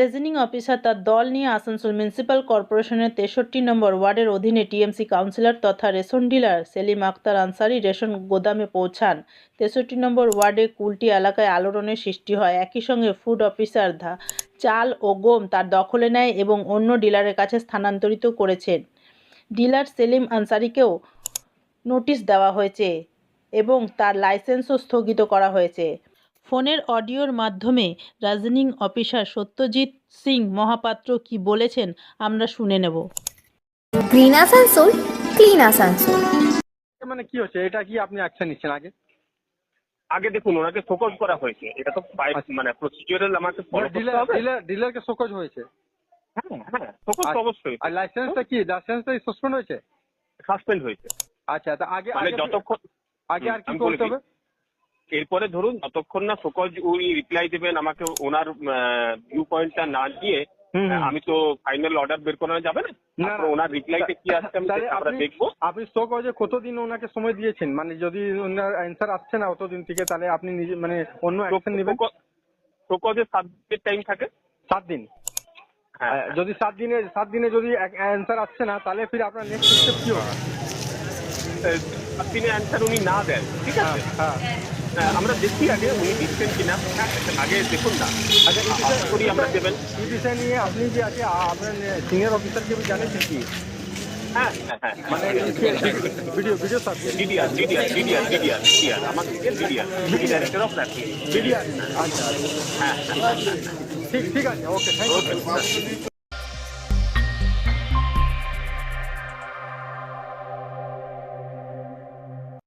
Reasoning officer তার দল নিয়ে আসানসোল মিউনিসিপ্যাল কর্পোরেশনের তেষট্টি নম্বর ওয়ার্ডের অধীনে টিএমসি কাউন্সিলর তথা ration dealer Selim Akhtar Ansari ration গোদামে পৌঁছান। তেষট্টি নম্বর ওয়ার্ডে কুলটি এলাকায় আলোড়নের সৃষ্টি হয়। একই সঙ্গে ফুড অফিসার ধা চাল ও গম তার দখলে নেয় এবং অন্য ডিলারের কাছে স্থানান্তরিত করেছেন। ডিলার সেলিম আনসারিকেও নোটিশ দেওয়া হয়েছে এবং তার লাইসেন্সও স্থগিত করা হয়েছে। ফোনের অডিওর মাধ্যমে রাজনিং অফিসার সত্যজিৎ সিং মহাপাত্র কি বলেছেন আমরা শুনে নেব। Green Asansol clean Asansol. মানে কি হচ্ছে? এটা কি আপনি অ্যাকশন নিচ্ছেন আগে? আগে দেখুন ওনাকে ফোকাস করা হয়েছে। এটা তো আচ্ছা। মানে প্রসিডিউরাল আমাকে ফলো করতে ডিলার হবে। ডিলার ডিলারকে শোকজ হয়েছে? হ্যাঁ হ্যাঁ ফোকাস। অবশ্যই। আর লাইসেন্সটা কি? লাইসেন্সটা সাসপেন্ড হয়েছে? সাসপেন্ড হয়েছে। আচ্ছা তা আগে মানে আগে যতক্ষণ আগে আর কি করতে হবে? এরপরে ধরুন যতক্ষণ না ফোকাস উনি রিপ্লাই দেবেন আমাকে ওনার ভিউ পয়েন্টটা না দিয়ে। আমি তো ফাইনাল অর্ডার বের করানো যাবে না। ওনার রিপ্লাইতে কি আসছে আমরা দেখব। আপনি শোকজে কতদিন ওনাকে সময় দিয়েছেন? মানে যদি ওনার অ্যান্সার আসছে না অতদিন থেকে তাহলে আপনি নিজে মানে অন্য অ্যাকশন নেবেন? ফোকাসে সাত দিনের টাইম থাকে। সাত দিন? হ্যাঁ। যদি সাত দিনে সাত দিনে যদি অ্যান্সার আসছে না তাহলে ফির আপনার নেক্সট স্টেপ কি হবে? সাত দিনে অ্যান্সার উনি না দেন ঠিক আছে? হ্যাঁ আহ, আমরা দেখি আগে উনি দিচ্ছেন কিনা। হ্যাঁ, আগে দেখুন না। আচ্ছা আশা করি আমরা দেবেন। এই বিষয় নিয়ে আপনি যে আছে আপনার সিনিয়র অফিসারকে জানিয়েছেন কি হ্যাঁ হ্যাঁ হ্যাঁ। আচ্ছা আচ্ছা। হ্যাঁ ঠিক ঠিক আছে ওকে থ্যাংক ইউ